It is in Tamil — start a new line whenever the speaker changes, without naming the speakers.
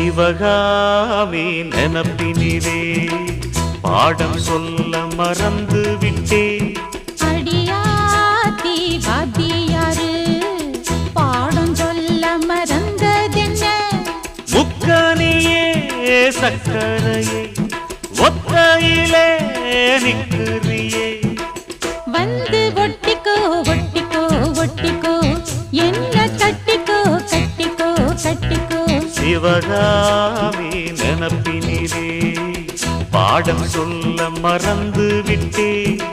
சிவகாமி நினப்பினிலே. பாடம் சொல்ல மறந்து விட்டேன்
அடியாத்தி வாத்தியாரு பாடம் சொல்ல மறந்ததென்ன?
முக்கனியே சக்கரையே ஒத்தையிலே நிற்கிறியே.
வந்து ஒட்டிக்கோ ஒட்டிக்கோ ஒட்டிக்கோ என்ன கட்டிக்கோ?
சிவகாமி நினப்பினிலே. பாடம் சொல்ல மறந்து விட்டேன்